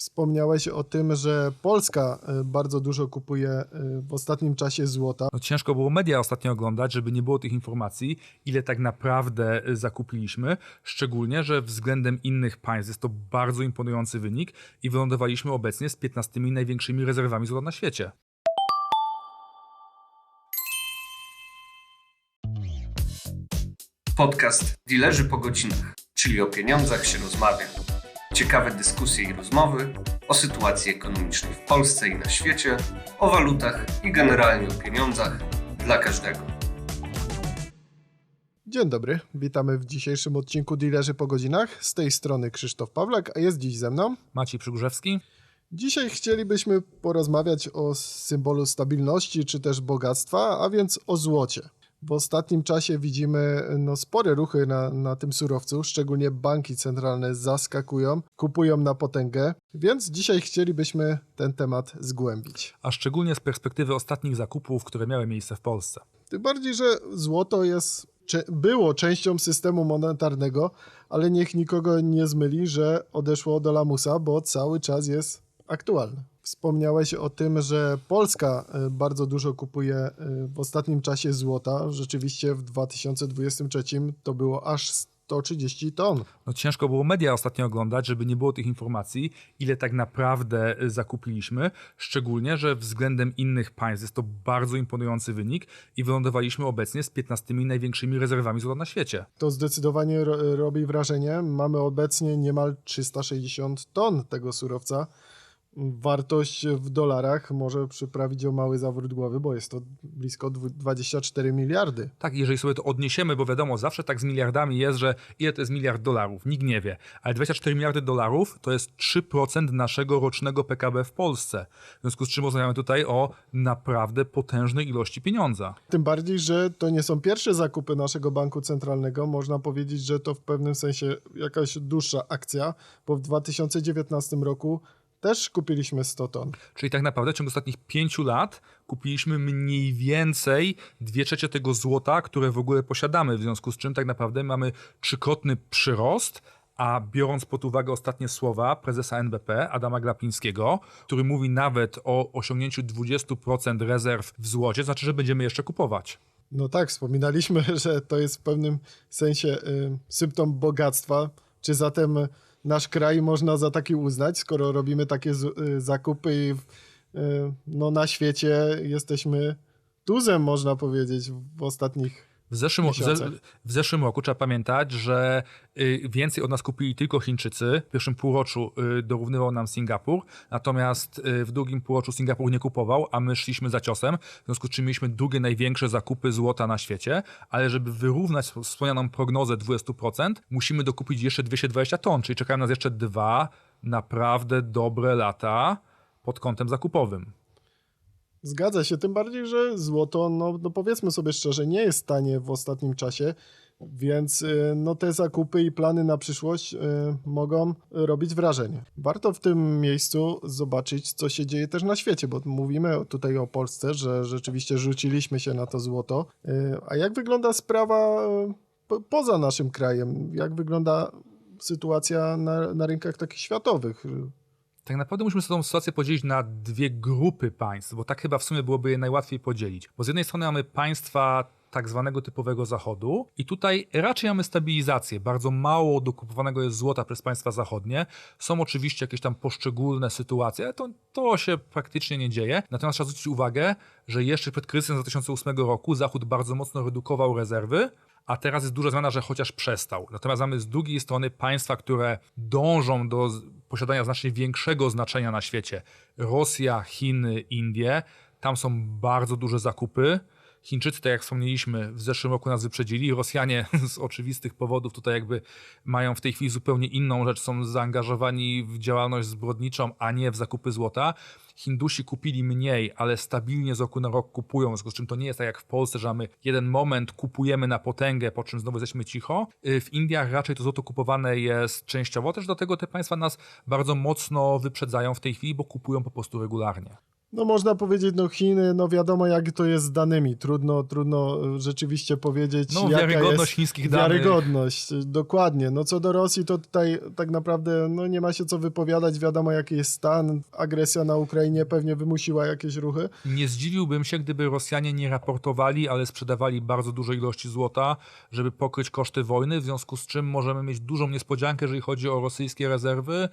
Wspomniałeś o tym, że Polska y, bardzo dużo kupuje y, w ostatnim czasie złota. No, ciężko było media ostatnio oglądać, żeby nie było tych informacji, ile tak naprawdę y, zakupiliśmy. Szczególnie, że względem innych państw jest to bardzo imponujący wynik i wylądowaliśmy obecnie z 15 największymi rezerwami złota na świecie. Podcast Dilerzy po godzinach, czyli o pieniądzach się rozmawia. Ciekawe dyskusje i rozmowy o sytuacji ekonomicznej w Polsce i na świecie, o walutach i generalnie o pieniądzach dla każdego. Dzień dobry, witamy w dzisiejszym odcinku Dealerzy po godzinach. Z tej strony Krzysztof Pawlak, a jest dziś ze mną. Maciej Przygórzewski. Dzisiaj chcielibyśmy porozmawiać o symbolu stabilności czy też bogactwa, a więc o złocie. W ostatnim czasie widzimy no, spore ruchy na, na tym surowcu, szczególnie banki centralne zaskakują, kupują na potęgę, więc dzisiaj chcielibyśmy ten temat zgłębić. A szczególnie z perspektywy ostatnich zakupów, które miały miejsce w Polsce. Tym bardziej, że złoto jest, było częścią systemu monetarnego, ale niech nikogo nie zmyli, że odeszło do lamusa, bo cały czas jest aktualne. Wspomniałeś o tym, że Polska y, bardzo dużo kupuje y, w ostatnim czasie złota. Rzeczywiście w 2023 to było aż 130 ton. No, ciężko było media ostatnio oglądać, żeby nie było tych informacji, ile tak naprawdę y, zakupiliśmy. Szczególnie, że względem innych państw jest to bardzo imponujący wynik i wylądowaliśmy obecnie z 15 największymi rezerwami złota na świecie. To zdecydowanie ro- robi wrażenie. Mamy obecnie niemal 360 ton tego surowca. Wartość w dolarach może przyprawić o mały zawrót głowy, bo jest to blisko dwu- 24 miliardy. Tak, jeżeli sobie to odniesiemy, bo wiadomo, zawsze tak z miliardami jest, że ile to jest miliard dolarów, nikt nie wie. Ale 24 miliardy dolarów to jest 3% naszego rocznego PKB w Polsce. W związku z czym rozmawiamy tutaj o naprawdę potężnej ilości pieniądza. Tym bardziej, że to nie są pierwsze zakupy naszego banku centralnego. Można powiedzieć, że to w pewnym sensie jakaś dłuższa akcja, bo w 2019 roku też kupiliśmy 100 ton. Czyli tak naprawdę w ciągu ostatnich pięciu lat kupiliśmy mniej więcej dwie trzecie tego złota, które w ogóle posiadamy, w związku z czym tak naprawdę mamy trzykrotny przyrost, a biorąc pod uwagę ostatnie słowa prezesa NBP, Adama Glapińskiego, który mówi nawet o osiągnięciu 20% rezerw w złocie, znaczy, że będziemy jeszcze kupować. No tak, wspominaliśmy, że to jest w pewnym sensie y, symptom bogactwa. Czy zatem nasz kraj można za taki uznać, skoro robimy takie y, zakupy i y, no, na świecie jesteśmy tuzem, można powiedzieć, w ostatnich W zeszłym, w, zeszłym roku trzeba pamiętać, że y, więcej od nas kupili tylko Chińczycy. W pierwszym półroczu y, dorównywał nam Singapur, natomiast y, w drugim półroczu Singapur nie kupował, a my szliśmy za ciosem, w związku z czym mieliśmy drugie największe zakupy złota na świecie, ale żeby wyrównać wspomnianą prognozę 20%, musimy dokupić jeszcze 220 ton, czyli czekają nas jeszcze dwa naprawdę dobre lata pod kątem zakupowym. Zgadza się, tym bardziej, że złoto, no, no powiedzmy sobie szczerze, nie jest tanie w ostatnim czasie, więc y, no, te zakupy i plany na przyszłość y, mogą robić wrażenie. Warto w tym miejscu zobaczyć, co się dzieje też na świecie, bo mówimy tutaj o Polsce, że rzeczywiście rzuciliśmy się na to złoto. Y, A jak wygląda sprawa y, po- poza naszym krajem? Jak wygląda sytuacja na, na rynkach takich światowych? Tak naprawdę musimy sobie tą sytuację podzielić na dwie grupy państw, bo tak chyba w sumie byłoby je najłatwiej podzielić. Bo z jednej strony mamy państwa tak zwanego typowego zachodu i tutaj raczej mamy stabilizację. Bardzo mało dokupowanego jest złota przez państwa zachodnie. Są oczywiście jakieś tam poszczególne sytuacje, ale to, to się praktycznie nie dzieje. Natomiast trzeba zwrócić uwagę, że jeszcze przed kryzysem z 2008 roku Zachód bardzo mocno redukował rezerwy, a teraz jest duża zmiana, że chociaż przestał. Natomiast mamy z drugiej strony państwa, które dążą do posiadania znacznie większego znaczenia na świecie. Rosja, Chiny, Indie. Tam są bardzo duże zakupy. Chińczycy, tak jak wspomnieliśmy, w zeszłym roku nas wyprzedzili. Rosjanie z oczywistych powodów tutaj jakby mają w tej chwili zupełnie inną rzecz, są zaangażowani w działalność zbrodniczą, a nie w zakupy złota. Hindusi kupili mniej, ale stabilnie z roku na rok kupują, w związku z czym to nie jest tak jak w Polsce, że mamy jeden moment, kupujemy na potęgę, po czym znowu jesteśmy cicho. Y, W Indiach raczej to złoto kupowane jest częściowo, też dlatego te państwa nas bardzo mocno wyprzedzają w tej chwili, bo kupują po prostu regularnie. No można powiedzieć, no Chiny, no wiadomo jak to jest z danymi. Trudno, trudno e, rzeczywiście powiedzieć, No, jaka wiarygodność jest chińskich danych. wiarygodność. Dokładnie. No co do Rosji, to tutaj tak naprawdę no, nie ma się co wypowiadać. Wiadomo jaki jest stan. Agresja na Ukrainie pewnie wymusiła jakieś ruchy. Nie zdziwiłbym się, gdyby Rosjanie nie raportowali, ale sprzedawali bardzo duże ilości złota, żeby pokryć koszty wojny, w związku z czym możemy mieć dużą niespodziankę, jeżeli chodzi o rosyjskie rezerwy.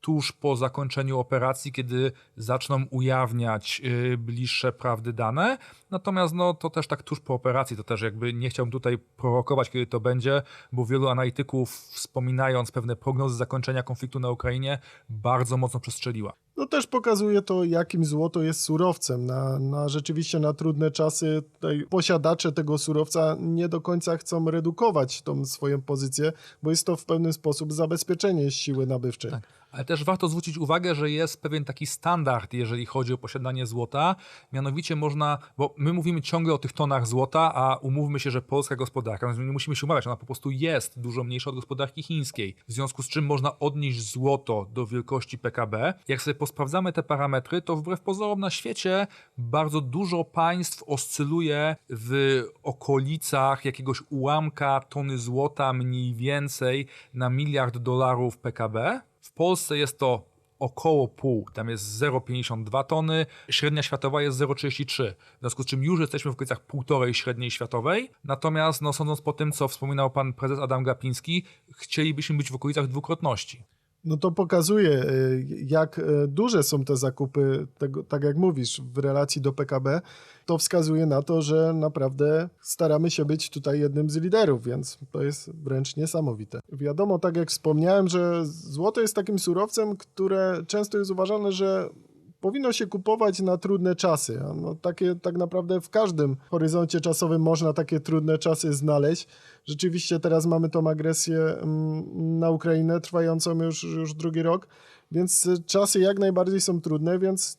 Tuż po zakończeniu operacji, kiedy zaczną ujawniać y, bliższe prawdy dane. Natomiast no, to też tak tuż po operacji, to też jakby nie chciałbym tutaj prorokować, kiedy to będzie, bo wielu analityków, wspominając pewne prognozy zakończenia konfliktu na Ukrainie, bardzo mocno przestrzeliła. No też pokazuje to, jakim złoto jest surowcem. Na, na rzeczywiście na trudne czasy posiadacze tego surowca nie do końca chcą redukować tą swoją pozycję, bo jest to w pewien sposób zabezpieczenie siły nabywczej. Tak. Ale też warto zwrócić uwagę, że jest pewien taki standard, jeżeli chodzi o posiadanie złota. Mianowicie można, bo my mówimy ciągle o tych tonach złota, a umówmy się, że polska gospodarka, nie musimy się umawiać, ona po prostu jest dużo mniejsza od gospodarki chińskiej. W związku z czym można odnieść złoto do wielkości PKB. Jak sobie posprawdzamy te parametry, to wbrew pozorom na świecie bardzo dużo państw oscyluje w okolicach jakiegoś ułamka tony złota mniej więcej na miliard dolarów PKB. W Polsce jest to około pół, tam jest 0,52 tony, średnia światowa jest 0,33, w związku z czym już jesteśmy w okolicach półtorej średniej światowej, natomiast no, sądząc po tym, co wspominał pan prezes Adam Gapiński, chcielibyśmy być w okolicach dwukrotności. No to pokazuje, y, jak y, duże są te zakupy, tak jak mówisz, w relacji do PKB. To wskazuje na to, że naprawdę staramy się być tutaj jednym z liderów, więc to jest wręcz niesamowite. Wiadomo, tak jak wspomniałem, że złoto jest takim surowcem, które często jest uważane, że powinno się kupować na trudne czasy. No, takie tak naprawdę w każdym horyzoncie czasowym można takie trudne czasy znaleźć. Rzeczywiście teraz mamy tą agresję mm, na Ukrainę trwającą już, już drugi rok, więc czasy jak najbardziej są trudne, więc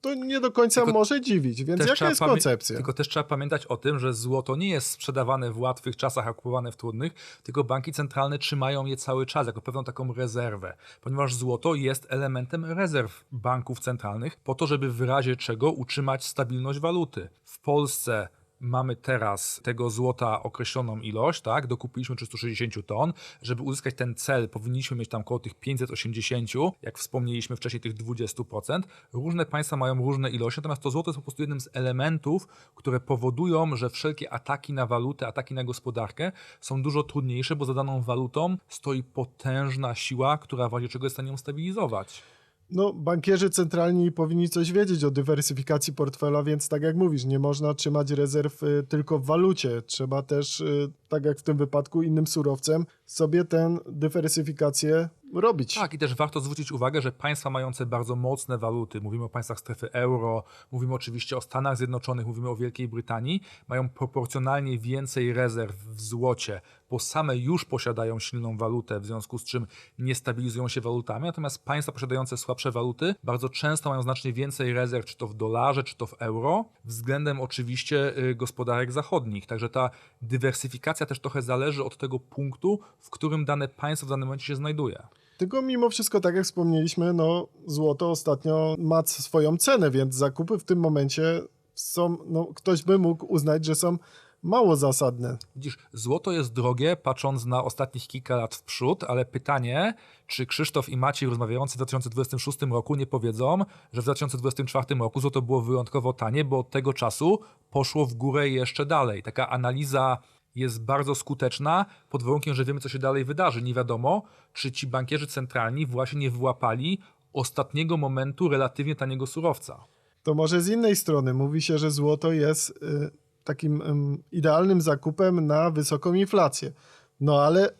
to nie do końca Tylko może dziwić. Więc jaka jest koncepcja? Tylko też trzeba pamiętać o tym, że złoto nie jest sprzedawane w łatwych czasach, a kupowane w trudnych, tylko banki centralne trzymają je cały czas jako pewną taką rezerwę, ponieważ złoto jest elementem rezerw banków centralnych po to, żeby w razie czego utrzymać stabilność waluty. W Polsce mamy teraz tego złota określoną ilość, tak? Dokupiliśmy 360 ton. Żeby uzyskać ten cel, powinniśmy mieć tam około tych 580, jak wspomnieliśmy wcześniej, tych 20%. Różne państwa mają różne ilości, natomiast to złoto jest po prostu jednym z elementów, które powodują, że wszelkie ataki na walutę, ataki na gospodarkę są dużo trudniejsze, bo za daną walutą stoi potężna siła, która w razie czego jest w stanie ją stabilizować. No, bankierzy centralni powinni coś wiedzieć o dywersyfikacji portfela, więc tak jak mówisz, nie można trzymać rezerw y, tylko w walucie. Trzeba też, y, tak jak w tym wypadku, innym surowcem sobie tę dywersyfikację robić. Tak, i też warto zwrócić uwagę, że państwa mające bardzo mocne waluty, mówimy o państwach strefy euro, mówimy oczywiście o Stanach Zjednoczonych, mówimy o Wielkiej Brytanii, mają proporcjonalnie więcej rezerw w złocie, bo same już posiadają silną walutę, w związku z czym nie stabilizują się walutami, natomiast państwa posiadające słabsze waluty bardzo często mają znacznie więcej rezerw, czy to w dolarze, czy to w euro, względem oczywiście y, gospodarek zachodnich. Także ta dywersyfikacja też trochę zależy od tego punktu, w którym dane państwo w danym momencie się znajduje. Tylko mimo wszystko, tak jak wspomnieliśmy, no, złoto ostatnio ma swoją cenę, więc zakupy w tym momencie są, no, ktoś by mógł uznać, że są mało zasadne. Widzisz, złoto jest drogie, patrząc na ostatnich kilka lat w przód, ale pytanie, czy Krzysztof i Maciej rozmawiający w 2026 roku nie powiedzą, że w 2024 roku złoto było wyjątkowo tanie, bo od tego czasu poszło w górę jeszcze dalej. Taka analiza jest bardzo skuteczna, pod warunkiem, że wiemy, co się dalej wydarzy. Nie wiadomo, czy ci bankierzy centralni właśnie nie wyłapali ostatniego momentu relatywnie taniego surowca. To może z innej strony mówi się, że złoto jest y, takim ym, idealnym zakupem na wysoką inflację. No ale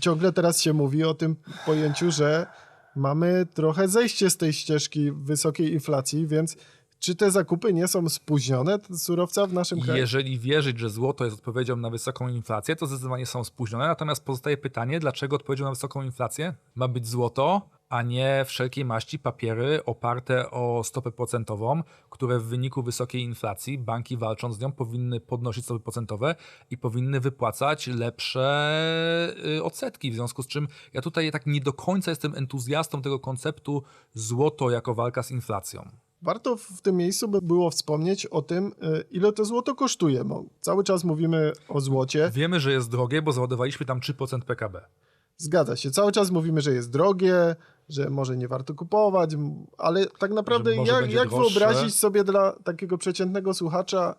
ciągle teraz się mówi o tym pojęciu, że mamy trochę zejście z tej ścieżki wysokiej inflacji, więc czy te zakupy nie są spóźnione surowca w naszym kraju? Jeżeli wierzyć, że złoto jest odpowiedzią na wysoką inflację, to zdecydowanie są spóźnione. Natomiast pozostaje pytanie, dlaczego odpowiedzią na wysoką inflację ma być złoto, a nie wszelkiej maści papiery oparte o stopę procentową, które w wyniku wysokiej inflacji banki walcząc z nią powinny podnosić stopy procentowe i powinny wypłacać lepsze y, odsetki. W związku z czym ja tutaj tak nie do końca jestem entuzjastą tego konceptu złoto jako walka z inflacją. Warto w tym miejscu by było wspomnieć o tym, y, ile to złoto kosztuje. Bo cały czas mówimy o złocie. Wiemy, że jest drogie, bo załadowaliśmy tam 3% PKB. Zgadza się. Cały czas mówimy, że jest drogie, że może nie warto kupować, ale tak naprawdę jak, jak wyobrazić sobie dla takiego przeciętnego słuchacza,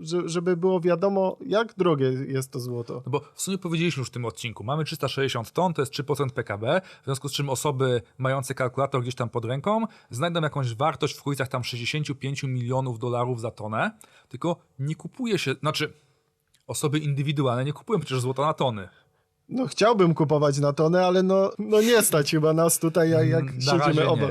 że, żeby było wiadomo, jak drogie jest to złoto? No bo w sumie powiedzieliśmy już w tym odcinku, mamy 360 ton, to jest 3% PKB, w związku z czym osoby mające kalkulator gdzieś tam pod ręką znajdą jakąś wartość w okolicach tam 65 milionów dolarów za tonę, tylko nie kupuje się, znaczy osoby indywidualne nie kupują przecież złota na tony. No chciałbym kupować na tonę, ale no, no nie stać chyba nas tutaj, jak, jak Mm, siedzimy obok.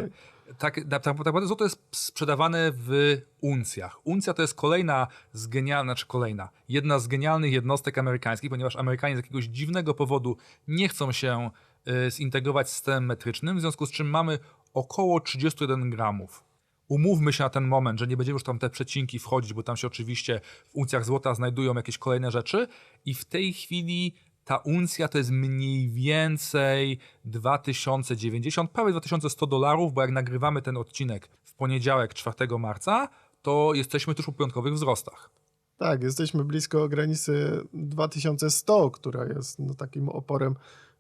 Tak, tak, tak naprawdę złoto jest sprzedawane w uncjach. Uncja to jest kolejna z genialna, czy kolejna, jedna z genialnych jednostek amerykańskich, ponieważ Amerykanie z jakiegoś dziwnego powodu nie chcą się y, zintegrować z systemem metrycznym, w związku z czym mamy około 31 gramów. Umówmy się na ten moment, że nie będziemy już tam te przecinki wchodzić, bo tam się oczywiście w uncjach złota znajdują jakieś kolejne rzeczy i w tej chwili ta uncja to jest mniej więcej 2090, prawie 2100 dolarów, bo jak nagrywamy ten odcinek w poniedziałek 4 marca, to jesteśmy tuż po piątkowych wzrostach. Tak, jesteśmy blisko granicy 2100, która jest no, takim oporem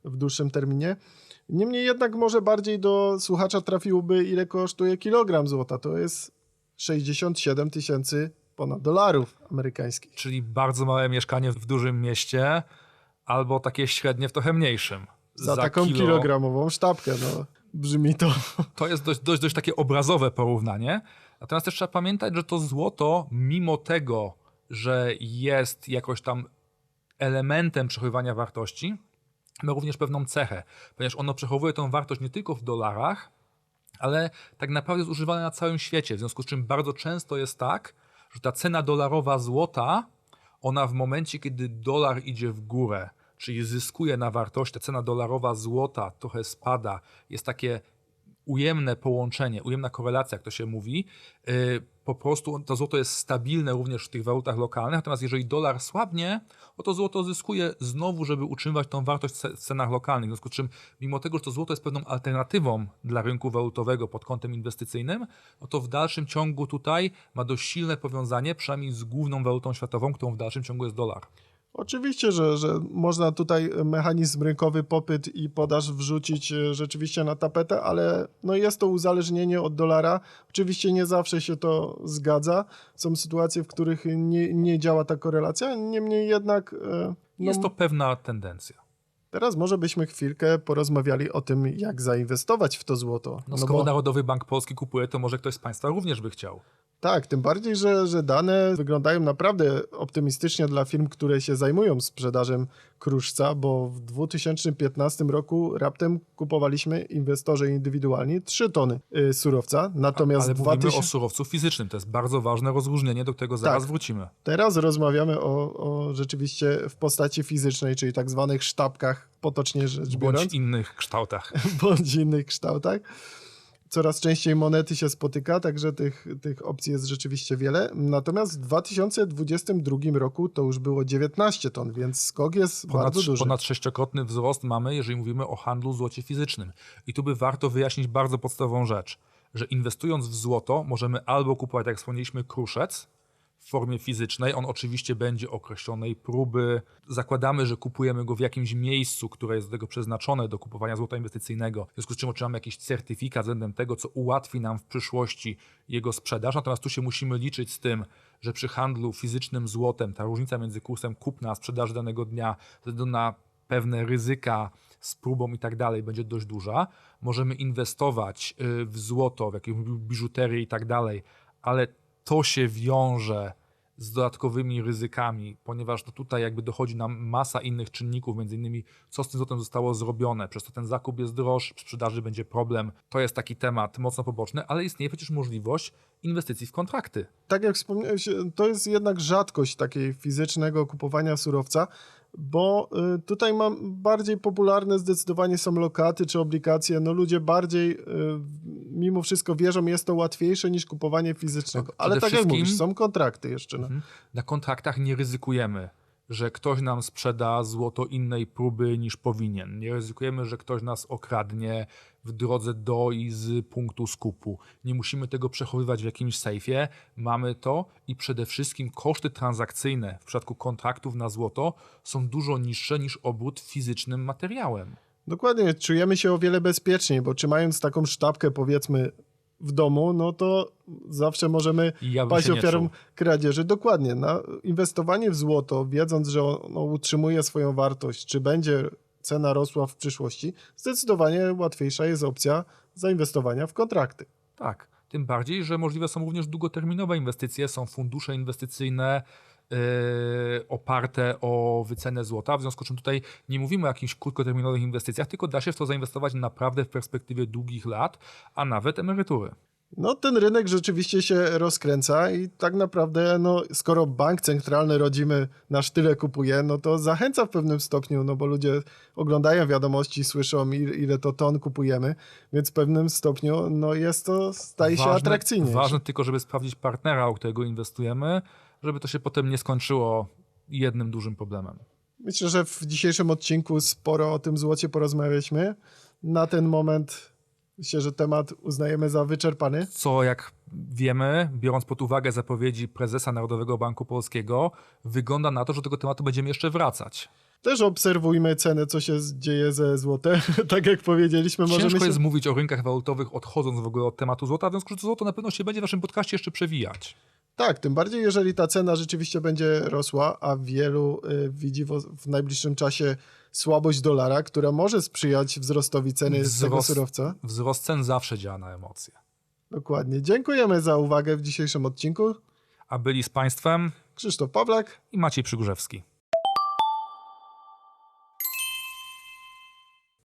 w dłuższym terminie. Niemniej jednak może bardziej do słuchacza trafiłoby, ile kosztuje kilogram złota. To jest 67 tysięcy ponad dolarów amerykańskich. Czyli bardzo małe mieszkanie w dużym mieście, albo takie średnie w trochę mniejszym. Za, taką kilo- kilogramową sztabkę, no. Brzmi to. To jest dość, dość, dość takie obrazowe porównanie. Natomiast też trzeba pamiętać, że to złoto, mimo tego, że jest jakoś tam elementem przechowywania wartości, ma również pewną cechę, ponieważ ono przechowuje tą wartość nie tylko w dolarach, ale tak naprawdę jest używane na całym świecie. W związku z czym bardzo często jest tak, że ta cena dolarowa złota, ona w momencie, kiedy dolar idzie w górę, czyli zyskuje na wartości, cena dolarowa złota trochę spada, jest takie ujemne połączenie, ujemna korelacja, jak to się mówi, yy, po prostu to złoto jest stabilne również w tych walutach lokalnych, natomiast jeżeli dolar słabnie, no to złoto zyskuje znowu, żeby utrzymywać tą wartość w cenach lokalnych. W związku z czym, mimo tego, że to złoto jest pewną alternatywą dla rynku walutowego pod kątem inwestycyjnym, no to w dalszym ciągu tutaj ma dość silne powiązanie, przynajmniej z główną walutą światową, którą w dalszym ciągu jest dolar. Oczywiście, że, że można tutaj mechanizm rynkowy popyt i podaż wrzucić e, rzeczywiście na tapetę, ale no jest to uzależnienie od dolara. Oczywiście nie zawsze się to zgadza. Są sytuacje, w których nie, nie działa ta korelacja, niemniej jednak e, no, Jest to pewna tendencja. Teraz może byśmy chwilkę porozmawiali o tym, jak zainwestować w to złoto. No, skoro Narodowy Bank Polski kupuje, to może ktoś z Państwa również by chciał. Tak, tym bardziej, że, że dane wyglądają naprawdę optymistycznie dla firm, które się zajmują sprzedażą kruszca, bo w 2015 roku raptem kupowaliśmy inwestorzy indywidualni 3 tony y, surowca, natomiast Ale w mówimy 2000... o surowcu fizycznym. To jest bardzo ważne rozróżnienie, do którego zaraz Tak. wrócimy. teraz rozmawiamy o, o rzeczywiście w postaci fizycznej, czyli tak zwanych sztabkach, potocznie rzecz biorąc. Bądź innych kształtach. bądź innych kształtach. Coraz częściej monety się spotyka, także tych, tych opcji jest rzeczywiście wiele. Natomiast w 2022 roku to już było 19 ton, więc skok jest Ponad, bardzo duży. ponad sześciokrotny wzrost mamy, jeżeli mówimy o handlu złocie fizycznym. I tu by warto wyjaśnić bardzo podstawową rzecz, że inwestując w złoto możemy albo kupować, jak wspomnieliśmy, kruszec w formie fizycznej. On oczywiście będzie określonej próby. Zakładamy, że kupujemy go w jakimś miejscu, które jest do tego przeznaczone do kupowania złota inwestycyjnego. W związku z czym otrzymamy jakiś certyfikat względem tego, co ułatwi nam w przyszłości jego sprzedaż. Natomiast tu się musimy liczyć z tym, że przy handlu fizycznym złotem ta różnica między kursem kupna a sprzedaży danego dnia ze względu na pewne ryzyka z próbą i tak dalej będzie dość duża. Możemy inwestować y, w złoto, w jakąś biżuterię i tak dalej, ale to się wiąże z dodatkowymi ryzykami, ponieważ no tutaj jakby dochodzi nam masa innych czynników, między innymi co z tym złotem zostało zrobione, przez to ten zakup jest droższy, przy sprzedaży będzie problem. To jest taki temat mocno poboczny, ale istnieje przecież możliwość inwestycji w kontrakty. Tak jak wspomniałeś, to jest jednak rzadkość takiej fizycznego kupowania surowca, bo y, tutaj mam bardziej popularne zdecydowanie są lokaty czy obligacje. No ludzie bardziej y, mimo wszystko wierzą, jest to łatwiejsze niż kupowanie fizycznego. Tak, Ale tak jak mówisz, są kontrakty jeszcze. No. Na kontraktach nie ryzykujemy że ktoś nam sprzeda złoto innej próby niż powinien. Nie ryzykujemy, że ktoś nas okradnie w drodze do i z punktu skupu. Nie musimy tego przechowywać w jakimś sejfie. Mamy to i przede wszystkim koszty transakcyjne w przypadku kontraktów na złoto są dużo niższe niż obrót fizycznym materiałem. Dokładnie, czujemy się o wiele bezpieczniej, bo trzymając taką sztabkę powiedzmy w domu, no to zawsze możemy ja paść ofiarą kradzieży. Dokładnie, na inwestowanie w złoto, wiedząc, że ono utrzymuje swoją wartość, czy będzie cena rosła w przyszłości, zdecydowanie łatwiejsza jest opcja zainwestowania w kontrakty. Tak. Tym bardziej, że możliwe są również długoterminowe inwestycje, są fundusze inwestycyjne oparte o wycenę złota, w związku z czym tutaj nie mówimy o jakichś krótkoterminowych inwestycjach, tylko da się w to zainwestować naprawdę w perspektywie długich lat, a nawet emerytury. No, ten rynek rzeczywiście się rozkręca i tak naprawdę, no, skoro bank centralny rodzimy nasz tyle kupuje, no to zachęca w pewnym stopniu, no bo ludzie oglądają wiadomości, słyszą ile, ile to ton kupujemy, więc w pewnym stopniu, no jest to, staje się atrakcyjnie. Ważne tylko, żeby sprawdzić partnera, u którego inwestujemy, żeby to się potem nie skończyło jednym dużym problemem. Myślę, że w dzisiejszym odcinku sporo o tym złocie porozmawialiśmy. Na ten moment myślę, że temat uznajemy za wyczerpany. co jak wiemy, biorąc pod uwagę zapowiedzi prezesa Narodowego Banku Polskiego, wygląda na to, że do tego tematu będziemy jeszcze wracać. Też obserwujmy ceny, co się dzieje ze złotem. tak jak powiedzieliśmy, możemy Ciężko się... jest mówić o rynkach walutowych, odchodząc w ogóle od tematu złota, w związku z czym złoto na pewno się będzie w naszym podcaście jeszcze przewijać. Tak, tym bardziej, jeżeli ta cena rzeczywiście będzie rosła, a wielu y, widzi w, w najbliższym czasie słabość dolara, która może sprzyjać wzrostowi ceny z tego Wzrost- surowca. Wzrost cen zawsze działa na emocje. Dokładnie. Dziękujemy za uwagę w dzisiejszym odcinku. A byli z Państwem Krzysztof Pawlak. i Maciej Przygórzewski.